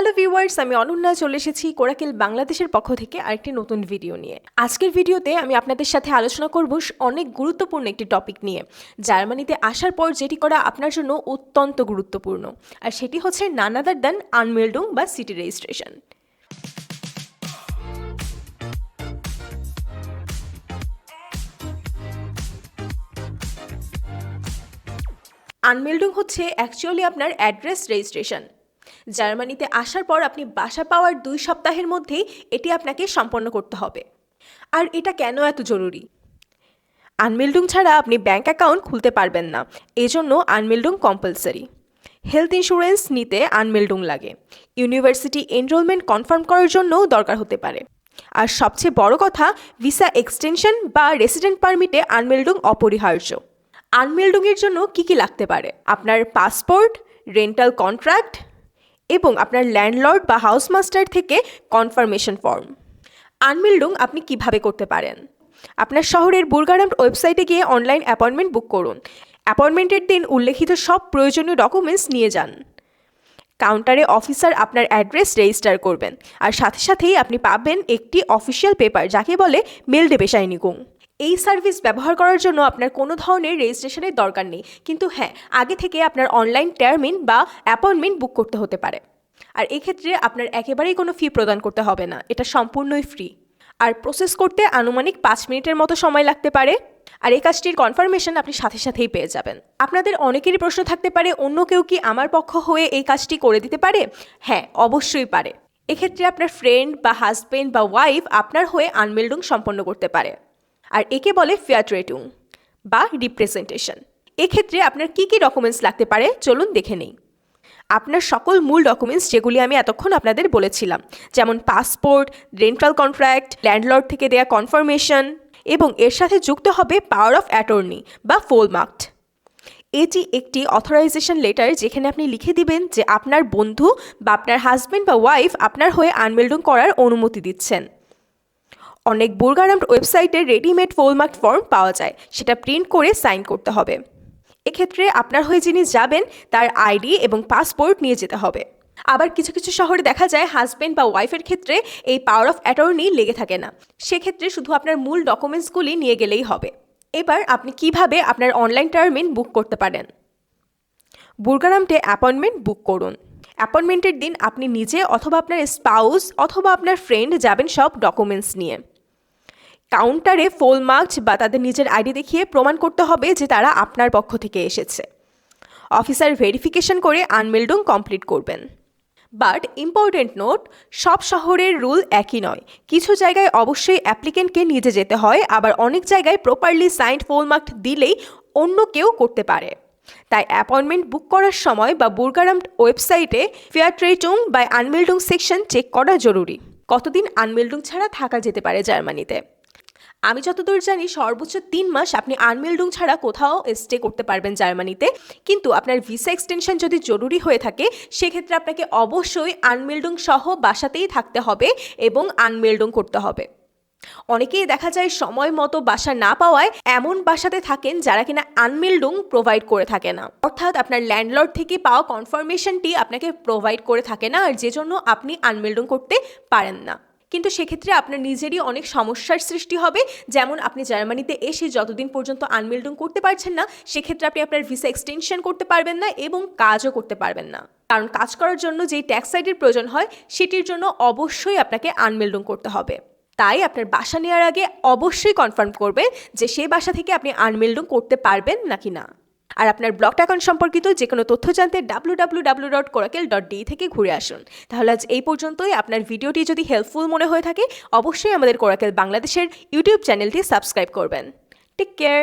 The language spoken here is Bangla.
হ্যালো ভিউয়ার্স আমি অনন্যা চলে এসেছি কোরাকেল বাংলাদেশের পক্ষ থেকে আরেকটি নতুন ভিডিও নিয়ে। আজকের ভিডিওতে আমি আপনাদের সাথে আলোচনা করব অনেক গুরুত্বপূর্ণ একটি টপিক নিয়ে। জার্মানিতে আসার পর যেটি করা আপনার জন্য অত্যন্ত গুরুত্বপূর্ণ। আর সেটি হচ্ছে নানাদার দেন আনমেল্ডুং বা সিটি রেজিস্ট্রেশন। আনমেল্ডুং হচ্ছে অ্যাকচুয়ালি আপনার অ্যাড্রেস রেজিস্ট্রেশন জার্মানিতে আসার পর আপনি বাসা পাওয়ার দুই সপ্তাহের মধ্যেই এটি আপনাকে সম্পন্ন করতে হবে। আর এটা কেন এত জরুরি? আনমেল্ডুং ছাড়া আপনি ব্যাংক অ্যাকাউন্ট খুলতে পারবেন না। এজন্য আনমেল্ডুং কম্পালসারি। হেলথ ইন্স্যুরেন্স নিতে আনমেল্ডুং লাগে। ইউনিভার্সিটি এনরোলমেন্ট কনফার্ম করার জন্যও দরকার হতে পারে। আর সবচেয়ে বড় কথা, ভিসা এক্সটেনশন বা রেসিডেন্ট পারমিটে আনমেল্ডুং অপরিহার্য। আনমেল্ডুংয়ের জন্য কি কি লাগতে পারে? আপনার পাসপোর্ট, রেন্টাল কন্ট্রাক্ট এবং আপনার ল্যান্ডলর্ড বা হাউস মাস্টার থেকে কনফার্মেশন ফর্ম। আনমিল্ডুং আপনি কীভাবে করতে পারেন? আপনার শহরের বুলগারাম ওয়েবসাইটে গিয়ে অনলাইন অ্যাপয়েন্টমেন্ট বুক করুন। অ্যাপয়েন্টমেন্টের দিন উল্লেখিত সব প্রয়োজনীয় ডকুমেন্টস নিয়ে যান। কাউন্টারে অফিসার আপনার অ্যাড্রেস রেজিস্টার করবেন। আর সাথে সাথেই আপনি পাবেন একটি অফিসিয়াল পেপার, যাকে বলে মেল ডেবেশাইনিকুং এই সার্ভিস ব্যবহার করার জন্য আপনার কোনো ধরনের রেজিস্ট্রেশনের দরকার নেই। কিন্তু হ্যাঁ আগে থেকে আপনার অনলাইন টার্মিন বা অ্যাপয়েন্টমেন্ট বুক করতে হতে পারে। আর এক্ষেত্রে আপনার একেবারেই কোনো ফি প্রদান করতে হবে না। এটা সম্পূর্ণই ফ্রি আর প্রসেস করতে আনুমানিক পাঁচ মিনিটের মতো সময় লাগতে পারে। আর এই কাজটির কনফার্মেশন আপনি সাথে সাথেই পেয়ে যাবেন। আপনাদের অনেকেরই প্রশ্ন থাকতে পারে, অন্য কেউ কি আমার পক্ষ হয়ে এই কাজটি করে দিতে পারে? হ্যাঁ অবশ্যই পারে। এক্ষেত্রে আপনার ফ্রেন্ড বা হাজবেন্ড বা ওয়াইফ আপনার হয়ে আনমেল্ডুং সম্পন্ন করতে পারে। আর একে বলে ফেয়ার ট্রেটুং বা রিপ্রেজেন্টেশন এক্ষেত্রে আপনার কি কি ডকুমেন্টস লাগতে পারে চলুন দেখে নেই। আপনার সকল মূল ডকুমেন্টস যেগুলি আমি এতক্ষণ আপনাদের বলেছিলাম, যেমন পাসপোর্ট রেন্টাল কন্ট্রাক্ট ল্যান্ডলর্ড থেকে দেয়া কনফার্মেশন এবং এর সাথে যুক্ত হবে পাওয়ার অফ অ্যাটর্নি বা ফোলমার্কড এটি একটি অথরাইজেশন লেটার যেখানে আপনি লিখে দিবেন যে আপনার বন্ধু বা আপনার হাজব্যান্ড বা ওয়াইফ আপনার হয়ে আনমেল্ডুং করার অনুমতি দিচ্ছেন। অনেক বুলগারাম ওয়েবসাইটে রেডিমেড ফোলমার্ক ফর্ম পাওয়া যায়, সেটা প্রিন্ট করে সাইন করতে হবে। এক্ষেত্রে আপনার হয়ে যিনি যাবেন, তার আইডি এবং পাসপোর্ট নিয়ে যেতে হবে। আবার কিছু কিছু শহরে দেখা যায় হাজব্যান্ড বা ওয়াইফের ক্ষেত্রে এই পাওয়ার অফ অ্যাটর্নি লেগে থাকে না। সেক্ষেত্রে শুধু আপনার মূল ডকুমেন্টসগুলি নিয়ে গেলেই হবে। এবার আপনি কীভাবে আপনার অনলাইন টার্মিন বুক করতে পারেন? বুলগারামটে অ্যাপয়েন্টমেন্ট বুক করুন। অ্যাপয়েন্টমেন্টের দিন আপনি নিজে অথবা আপনার স্পাউস অথবা আপনার ফ্রেন্ড যাবেন সব ডকুমেন্টস নিয়ে। কাউন্টারে ফোল মার্কস বা তাদের নিজের আইডি দেখিয়ে প্রমাণ করতে হবে যে তারা আপনার পক্ষ থেকে এসেছে। অফিসার ভেরিফিকেশন করে আনমেল্ডুং কমপ্লিট করবেন। বাট ইম্পর্টেন্ট নোট, সব শহরের রুল একই নয়। কিছু জায়গায় অবশ্যই অ্যাপ্লিকেন্টকে নিজে যেতে হয়, আবার অনেক জায়গায় প্রপারলি সাইন্ড ফোলমার্ক দিলেই অন্য কেউ করতে পারে। তাই অ্যাপয়েন্টমেন্ট বুক করার সময় বা বুরগারাম ওয়েবসাইটে ফেয়ার ট্রেটুং বা আনমেল্ডুং সেকশন চেক করা জরুরি। কতদিন আনমেল্ডুং ছাড়া থাকা যেতে পারে জার্মানিতে? আমি যতদূর জানি, সর্বোচ্চ তিন মাস আপনি আনমেল্ডুং ছাড়া কোথাও স্টে করতে পারবেন জার্মানিতে। কিন্তু আপনার ভিসা এক্সটেনশন যদি জরুরি হয়ে থাকে, সেক্ষেত্রে আপনাকে অবশ্যই আনমেল্ডুং সহ বাসাতেই থাকতে হবে এবং আনমেল্ডুং করতে হবে। অনেকেই দেখা যায় সময় মতো বাসা না পাওয়ায় এমন বাসাতে থাকেন যারা কিনা আনমেল্ডুং প্রোভাইড করে থাকে না। অর্থাৎ আপনার ল্যান্ডলর্ড থেকে পাওয়া কনফার্মেশনটি আপনাকে প্রোভাইড করে থাকে না, আর যে জন্য আপনি আনমেল্ডুং করতে পারেন না। কিন্তু সেক্ষেত্রে আপনার নিজেরই অনেক সমস্যার সৃষ্টি হবে। যেমন আপনি জার্মানিতে এসে যতদিন পর্যন্ত আনমেল্ডুং করতে পারছেন না, সেক্ষেত্রে আপনি আপনার ভিসা এক্সটেনশন করতে পারবেন না এবং কাজও করতে পারবেন না। কারণ কাজ করার জন্য যেই ট্যাক্স আইডির প্রয়োজন হয়, সেটির জন্য অবশ্যই আপনাকে আনমেল্ডুং করতে হবে। তাই আপনার বাসা নেওয়ার আগে অবশ্যই কনফার্ম করবেন যে সেই বাসা থেকে আপনি আনমেল্ডুং করতে পারবেন নাকি না। আর আপনার ব্লক অ্যাকাউন্ট সম্পর্কিত যে কোনো তথ্য জানতে ডাব্লু ডট ডট ডি থেকে ঘুরে আসুন। তাহলে আজ এই পর্যন্তই। আপনার ভিডিওটি যদি হেল্পফুল মনে হয়ে থাকে, অবশ্যই আমাদের কোরাকেল বাংলাদেশের ইউটিউব চ্যানেলটি সাবস্ক্রাইব করবেন। Take care